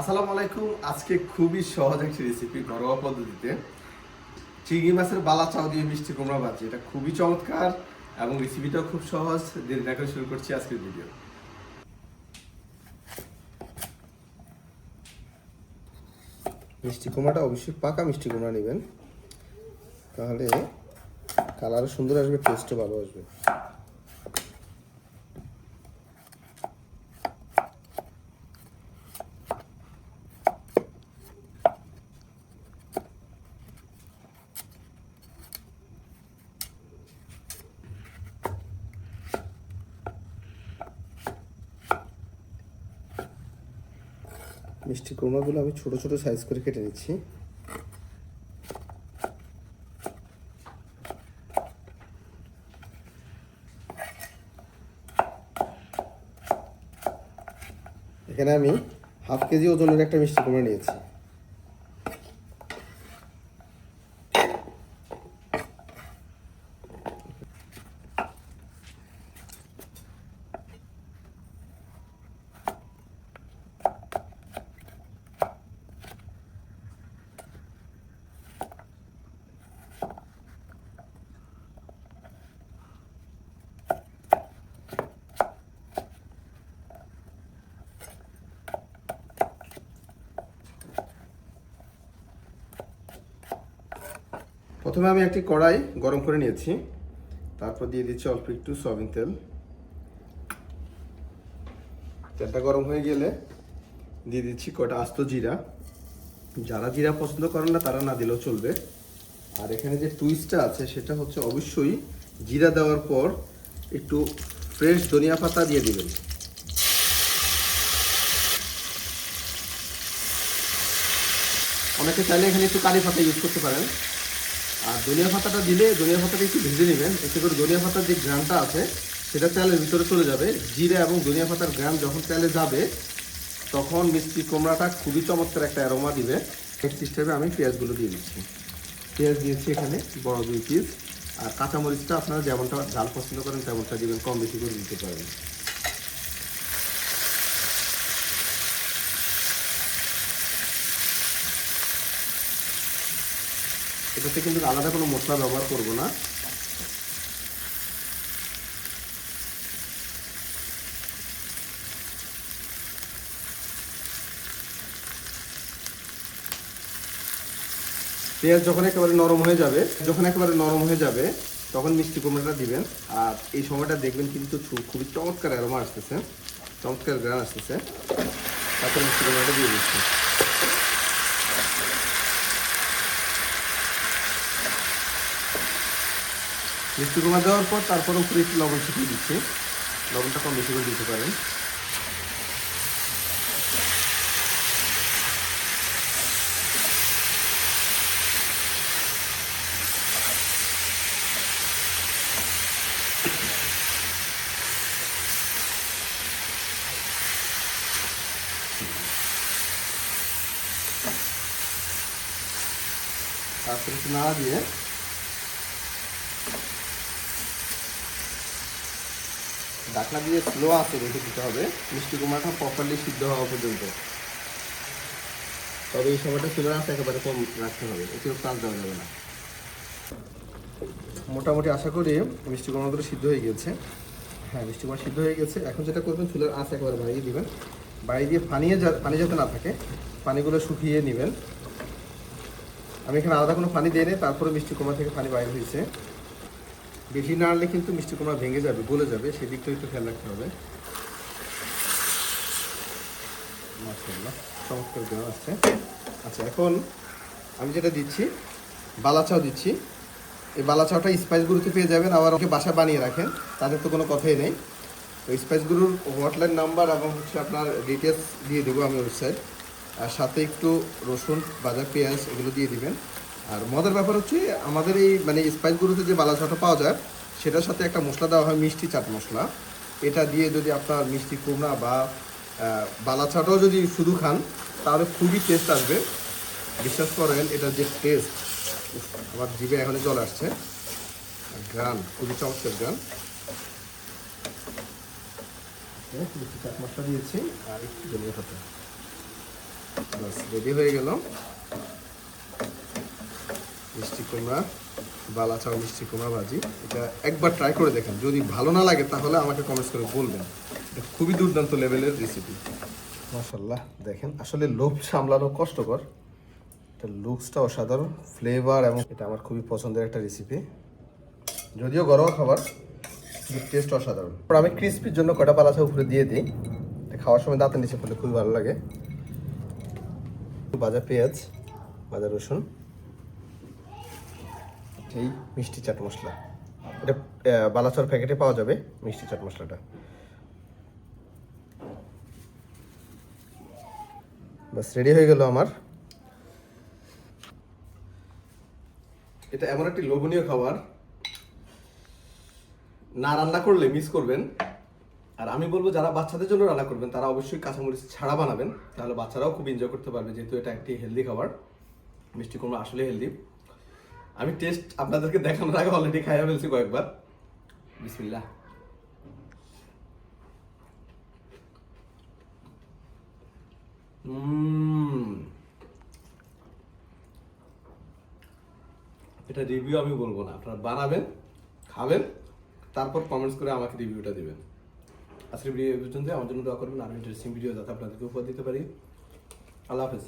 আসসালামু আলাইকুম। আজকে খুবই সহজ একটি রেসিপি ঘরোয়া পদ্ধতিতে। চিংড়ি মাছের বালা চাও দিয়ে মিষ্টি কুমড়া ভাজি। এটা খুবই চমৎকার এবং রেসিপিটাও খুব সহজ। দেরি না করে শুরু করছি আজকের ভিডিও মিষ্টি কুমড়াটা অবশ্যই পাকা মিষ্টি কুমড়া নেবেন। তাহলে কালারও সুন্দর আসবে টেস্টও ভালো আসবে। মিষ্টি কুমড়াগুলো আমি ছোট ছোট সাইজ করে কেটে নিচ্ছি। এখানে আমি হাফ কেজি ওজনের একটা মিষ্টি কুমড়া নিয়েছি। প্রথমে আমি একটি কড়াই গরম করে নিয়েছি। তারপর দিয়ে দিচ্ছি অল্প একটু সয়াবিন তেল। তেলটা গরম হয়ে গেলে দিয়ে দিচ্ছি কটা আস্ত জিরা। যারা জিরা পছন্দ করেন না, তারা না দিলেও চলবে। আর এখানে যে টুইস্টটা আছে, সেটা হচ্ছে অবশ্যই জিরা দেওয়ার পর একটু ফ্রেশ ধনিয়া পাতা দিয়ে দিবেন। অনেকে চাইলে এখানে একটু কারি পাতা ইউজ করতে পারেন। আর ধনিয়া পাতাটা দিলে ধনিয়া পাতাটা একটু ভেজে নেবেন। এতে করে ধনিয়া পাতার যে গ্রামটা আছে, সেটা তেলের ভিতরে চলে যাবে। জিরা এবং ধনিয়া পাতার গ্রাম যখন তেলে যাবে, তখন মিষ্টি কুমড়াটা খুবই চমৎকার একটা অ্যারোমা দিবে। নেক্সট হিসেবে আমি পেঁয়াজগুলো দিয়ে দিচ্ছি। পেঁয়াজ দিয়েছি এখানে বড় দুই পিস আর কাঁচামরিচটা আপনারা যেমনটা ঝাল পছন্দ করেন, তেমনটা দিবেন, কম বেশি করে দিতে পারেন। এটাতে কিন্তু আলাদা কোনো মশলা ব্যবহার করব না। পেঁয়াজ যখন একেবারে নরম হয়ে যাবে, যখন একেবারে নরম হয়ে যাবে, তখন মিষ্টি কুমড়োটা দিবেন। আর এই সময়টা দেখবেন কিন্তু খুবই চমৎকার অ্যারোমা আসতেছে। চমৎকার গ্রান আসতেছে। তারপর মিষ্টি কুমড়োটা দিয়ে দিচ্ছি। মিষ্টি কুমড়া দেওয়ার পর তারপর উপরে একটু লবণ ছিটিয়ে দিচ্ছি। লবণটা কম বেশি করে দিতে পারেন। তারপরে একটু না দিয়ে ডাকনা দিয়ে স্লো আছে রেখে দিতে হবে। মিষ্টি কুমড়াটা প্রপারলি সিদ্ধ হওয়া পর্যন্ত। তবে এই সময়টা চুলের আঁচ একেবারে কম রাখতে হবে। একটু চাষ দেওয়া যাবে না। মোটামুটি আশা করি মিষ্টি কুমড়াগুলো সিদ্ধ হয়ে গেছে। হ্যাঁ মিষ্টি কুমড়া সিদ্ধ হয়ে গেছে। এখন যেটা করবেন, চুলের আঁচ একেবারে বাড়িয়ে দিবেন। বাড়িয়ে দিয়ে পানিয়ে যা- পানি যাতে না থাকে, পানিগুলো শুকিয়ে নেবেন। আমি এখানে আলাদা কোনো পানি দিয়ে নেই তারপরে মিষ্টি কুমড়া থেকে পানি বাইরে হয়েছে। বেশি নাড়লে কিন্তু মিষ্টি কুমড়া ভেঙে যাবে, গলে যাবে সেদিকটা একটু খেয়াল রাখতে হবে। চমৎকার দেওয়া আসছে আচ্ছা এখন আমি যেটা দিচ্ছি বালাচাও দিচ্ছি। এই বালাচাওটা স্পাইসগুলোতে পেয়ে যাবেন, আবার ওকে বাসা বানিয়ে রাখেন, তাদের তো কোনো কথাই নেই। ওই স্পাইসগুলোর হটলাইন নাম্বার এবং হচ্ছে আপনার ডিটেলস দিয়ে দেবো আমি ওয়েবসাইট আর সাথে একটু রসুন বাজার পেঁয়াজ, এগুলো দিয়ে দিবেন। আর মজার ব্যাপার হচ্ছে আমাদের এই মানে স্পাইসগুলোতে যে বালাচাটা পাওয়া যায় সেটার সাথে একটা মশলা দেওয়া হয় মিষ্টি চাট মশলা। এটা দিয়ে যদি আপনার মিষ্টি কুমড়া বা আহ, বালাচাটাও যদি শুধু খান তাহলে খুবই টেস্ট আসবে। বিশ্বাস করেন এটা যে টেস্ট আমার জিভে এখানে জল আসছে। গান খুবই চমৎকার গান চাট মশলা দিয়েছি আর একটু পাতা। বাস রেডি হয়ে গেল। মিষ্টি কুমড়া বালা চাও মিষ্টি কুমড়া ভাজি। এটা একবার ট্রাই করে দেখেন। যদি ভালো না লাগে তাহলে আমাকে কমেন্টস করে বলবেন। এটা খুবই দুর্দান্ত লেভেলের রেসিপি মাশাল্লাহ দেখেন, আসলে লোভ সামলানো কষ্টকর। এটা লুকসটা অসাধারণ ফ্লেভার এবং এটা আমার খুবই পছন্দের একটা রেসিপি যদিও ঘরোয়া খাবার টেস্ট অসাধারণ। আমি ক্রিস্পির জন্য কটা পালাচা উপরে দিয়ে দিই। খাওয়ার সময় দাঁতের নিচে পড়লে খুবই ভালো লাগে। ভাজা পেঁয়াজ ভাজা রসুন। এই মিষ্টি চাট মশলা। এটা বালাচর প্যাকেটে পাওয়া যাবে মিষ্টি চাট মশলাটা। বাস রেডি হয়ে গেল আমার। এটা এমন একটি লোভনীয় খাবার। না রান্না করলে মিস করবেন। আর আমি বলব, যারা বাচ্চাদের জন্য রান্না করবেন, তারা অবশ্যই কাঁচামরিচ ছাড়া বানাবেন। তাহলে বাচ্চারাও খুব এনজয় করতে পারবে, যেহেতু এটা একটি হেলদি খাবার। মিষ্টি কুমড়া আসলে হেলদি আমি টেস্ট আপনাদেরকে দেখানোর আগে অলরেডি খাইয়া ফেলছি কয়েকবার। বিসমিল্লাহ। এটা রিভিউ আমি বলব না। আপনারা বানাবেন, খাবেন, তারপর কমেন্টস করে আমাকে রিভিউটা দিবেন। আজকের ভিডিও পর্যন্ত আমার জন্য দোয়া করবেন। আরও ইন্টারেস্টিং ভিডিও যাতে আপনাদেরকে উপহার দিতে পারি। আল্লাহ হাফেজ।